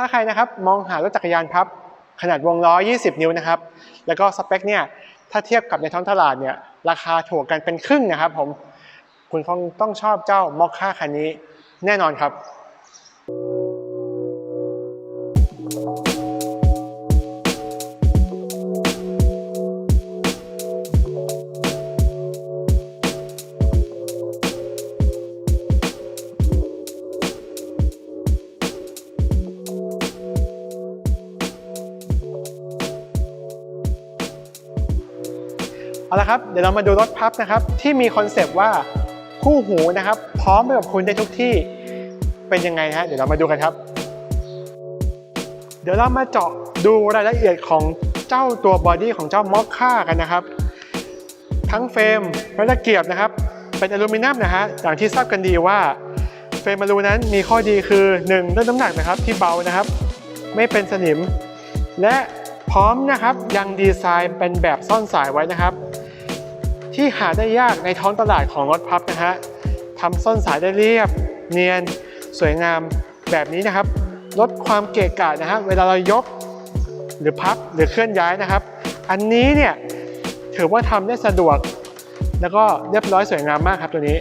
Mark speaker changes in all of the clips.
Speaker 1: ถ้าใครนะครับมองหารถจักรยานพับ ขนาดวงล้อ 20 นิ้วนะครับ แล้วก็สเปคเนี่ยถ้าเทียบกับในท้องตลาดเนี่ยราคาถูกกันเป็นครึ่งนะครับผม คุณคงต้องชอบเจ้ามอคค่าคันนี้แน่นอนครับ เอาละครับเดี๋ยวเรามาดูรถพับนะครับที่มีคอนเซปต์ว่าคู่หูนะครับ พร้อมไปกับคุณได้ทุกที่เป็นยังไงฮะเดี๋ยวเรามาดูกันครับ เดี๋ยวเรามาเจาะดูรายละเอียดของเจ้าตัวบอดี้ของเจ้ามอคค่ากันนะครับ ทั้งเฟรมและตะเกียบนะครับ เป็นอลูมิเนียมนะฮะอย่างที่ทราบกันดีว่าเฟรมอลูนั้นมีข้อดีคือ1ด้วยน้ำหนักนะครับที่เบานะครับ ไม่เป็นสนิม และ พร้อมนะครับยังดีไซน์เป็นแบบซ่อนสายไว้นะครับ ที่หาได้ยากในท้องตลาดของรถพับนะฮะทำส้นสายได้เรียบ เนียน สวยงามแบบนี้นะครับ ลดความเกะกะนะฮะเวลาเรายกหรือพับหรือเคลื่อนย้ายนะครับ อันนี้เนี่ยถือว่าทำได้สะดวก แล้วก็เรียบร้อยสวยงามมากครับตัวนี้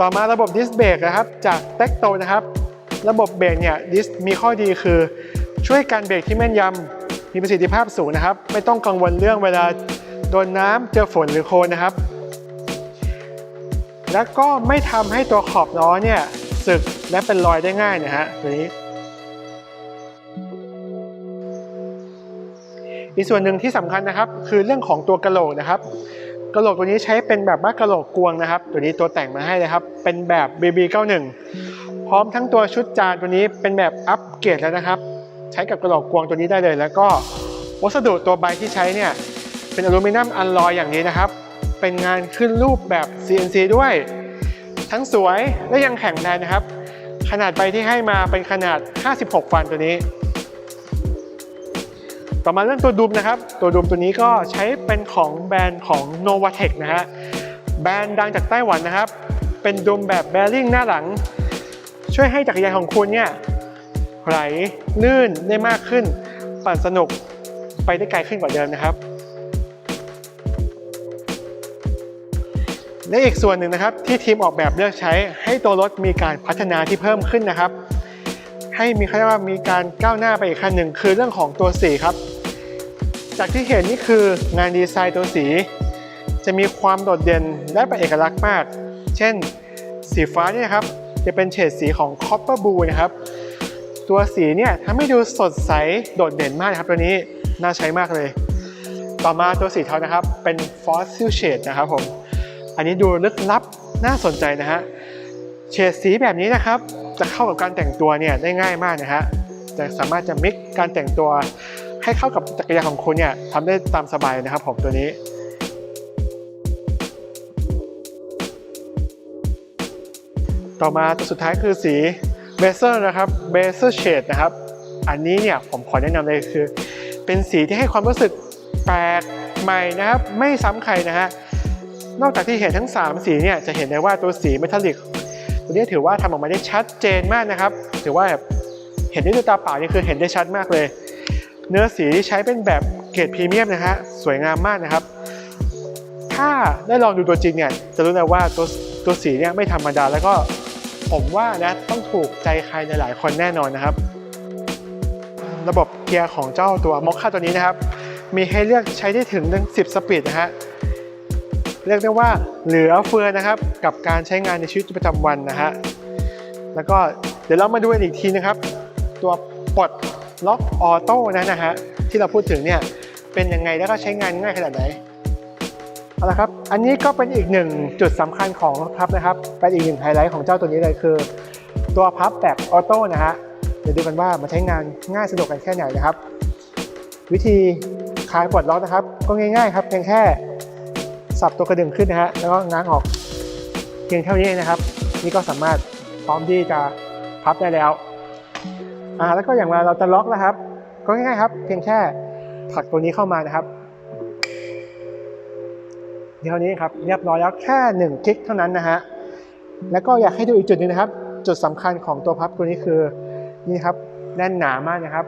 Speaker 1: ต่อมาระบบดิสเบรกนะครับ จากเต็กโตนะครับ ระบบเบรกเนี่ยดิสมีข้อดีคือ ช่วยการเบรกที่แม่นยำมีประสิทธิภาพสูงนะครับ ไม่ต้องกังวลเรื่องเวลาโดนน้ำเจอฝนหรือโคลนนะครับ แล้วก็ไม่ทำให้ตัวขอบล้อเนี่ยสึกและเป็นรอยได้ง่ายนะฮะตัวนี้อีกส่วนหนึ่งที่สำคัญนะครับ คือเรื่องของตัวกระโหลกนะครับกระโหลกตัวนี้ใช้เป็นแบบว่ากระโหลกกวงนะครับ ตัวนี้ตัวแต่งมาให้เลยครับ เป็นแบบ BB91 พร้อมทั้งตัวชุดจานตัวนี้เป็นแบบอัปเกรดแล้วนะครับ ใช้กับกระโหลกกวงตัวนี้ได้เลย แล้วก็วัสดุตัวใบที่ใช้เนี่ยเป็นอลูมิเนียมอัลลอยอย่างนี้นะครับ เป็นงานขึ้นรูปแบบ CNC ด้วย ทั้งสวยและยังแข็งแรงนะครับ ขนาดใบที่ให้มาเป็นขนาด 56 ฟันตัวนี้ ต่อมาเรื่องตัวดุมนะครับ ตัวดุมตัวนี้ก็ใช้เป็นของแบรนด์ของ Novatech นะฮะแบรนด์ดังจากไต้หวันนะครับ เป็นดุมแบบแบริ่งหน้าหลัง ช่วยให้จักรยานของคุณเนี่ย ไหลลื่นได้มากขึ้น ปั่นสนุกไปได้ไกลขึ้นกว่าเดิมนะครับ และอีกส่วนหนึ่งนะครับที่ทีมออกแบบเลือกใช้ให้ตัวรถมีการพัฒนาที่เพิ่มขึ้นนะครับ ให้มีเขาเรียกว่ามีการก้าวหน้าไปอีกขั้นหนึ่งคือเรื่องของตัวสีครับ จากที่เห็นนี่คืองานดีไซน์ตัวสี จะมีความโดดเด่นและเป็นเอกลักษณ์มาก เช่น สีฟ้าเนี่ยนะครับจะเป็นเฉดสีของ Copper Blue นะครับ ตัวสีเนี่ยทำให้ดูสดใสโดดเด่นมากนะครับตัวนี้น่าใช้มากเลย ต่อมาตัวสีเทานะครับ เป็น Fossil Shade นะครับผม อันนี้ดูลึกลับน่าสนใจนะฮะเฉดสีแบบนี้นะครับ จะเข้ากับการแต่งตัวเนี่ยได้ง่ายมากนะฮะจะสามารถจะมิกการแต่งตัวให้เข้ากับจักรยานของคุณเนี่ยทำได้ตามสบายนะครับผมตัวนี้ต่อมาตัวสุดท้ายคือสี เบเซอร์นะครับเบเซอร์เชดนะครับ อันนี้เนี่ยผมขอแนะนำเลยคือ เป็นสีที่ให้ความรู้สึกแปลกใหม่นะครับ ไม่ซ้ำใครนะฮะ นอกจากที่เห็นทั้ง 3 สีเนี่ยจะเห็นได้ว่าตัวสีเมทัลลิกตัวนี้ถือว่าทำออกมาได้ชัดเจนมากนะครับ ถือว่าแบบเห็นได้ด้วยตาเปล่านี่คือเห็นได้ชัดมากเลย เนื้อสีที่ใช้เป็นแบบเกรดพรีเมียมนะฮะสวยงามมากนะครับ ถ้าได้ลองดูตัวจริงเนี่ยจะรู้เลยว่าตัวตัวสีเนี่ยไม่ธรรมดาแล้วก็ ผมว่านะต้องถูกใจใครในหลายคนแน่นอนนะครับ ระบบเกียร์ของเจ้าตัวมอคค่าตัวนี้นะครับ มีให้เลือกใช้ได้ถึงถึง10 สปีดนะฮะเรียกได้ว่าเหลือเฟือนะครับ กับการใช้งานในชีวิตประจำวันนะฮะแล้วก็เดี๋ยวเรามาดูอีกทีนะครับ ตัวปลดล็อกออโต้นะนะฮะที่เราพูดถึงเนี่ยเป็นยังไงแล้วก็ใช้งานง่ายขนาดไหน เอาละครับ อันนี้ก็เป็นอีกหนึ่งจุดสำคัญของพับนะครับ เป็นอีกหนึ่งไฮไลท์ของเจ้าตัวนี้เลยคือ ตัวพับแบบออโต้นะฮะ เดี๋ยวดูกันว่ามันใช้งานง่ายสะดวกกันแค่ไหนนะครับ วิธีคลายปลดล็อกนะครับ ก็ง่าย ๆ ครับเพียงแค่สับตัวกระดึงขึ้นนะฮะ แล้วก็ง้างออกเพียงเท่านี้นะครับ นี่ก็สามารถพร้อมที่จะพับได้แล้ว อ่า แล้วก็อย่างเวลาเราจะล็อกนะครับ ก็ง่ายๆครับ เพียงแค่ผลักตัวนี้เข้ามานะครับ เท่านี้ครับเรียบร้อยแล้วแค่หนึ่งคลิกเท่านั้นนะฮะแล้วก็อยากให้ดูอีกจุดหนึงนะครับ จุดสำคัญของตัวพับตัวนี้คือนี่ครับแน่นหนามากนะครับ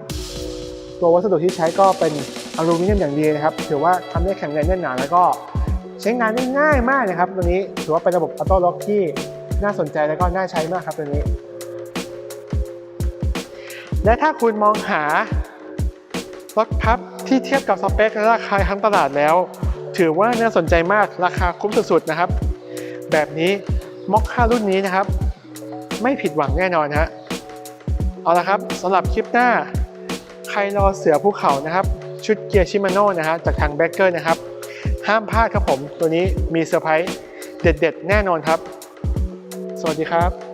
Speaker 1: ตัววัสดุที่ใช้ก็เป็นอลูมิเนียมอย่างดีนะครับ ถือว่าทำได้แข็งแรงแน่นหนาแล้วก็ใช้งานได้ง่ายมากนะครับ ตัวนี้ถือว่าเป็นระบบออโต้ล็อกที่น่าสนใจแล้วก็น่าใช้มากครับตัวนี้ และถ้าคุณมองหารถพับที่เทียบกับสเปคและราคาทั้งตลาดแล้ว ถือว่าน่าสนใจมากราคาคุ้มสุดๆนะครับ แบบนี้ม็อกค่ารุ่นนี้นะครับ ไม่ผิดหวังแน่นอนฮะเอาละครับสำหรับคลิปหน้า ใครรอเสือภูเขานะครับ ชุดเกียร์ชิมาโน่นะฮะจากทางแบเกอร์นะครับ ห้ามพลาดครับผม ตัวนี้มีเซอร์ไพรส์เด็ด ๆ แน่นอนครับ สวัสดีครับ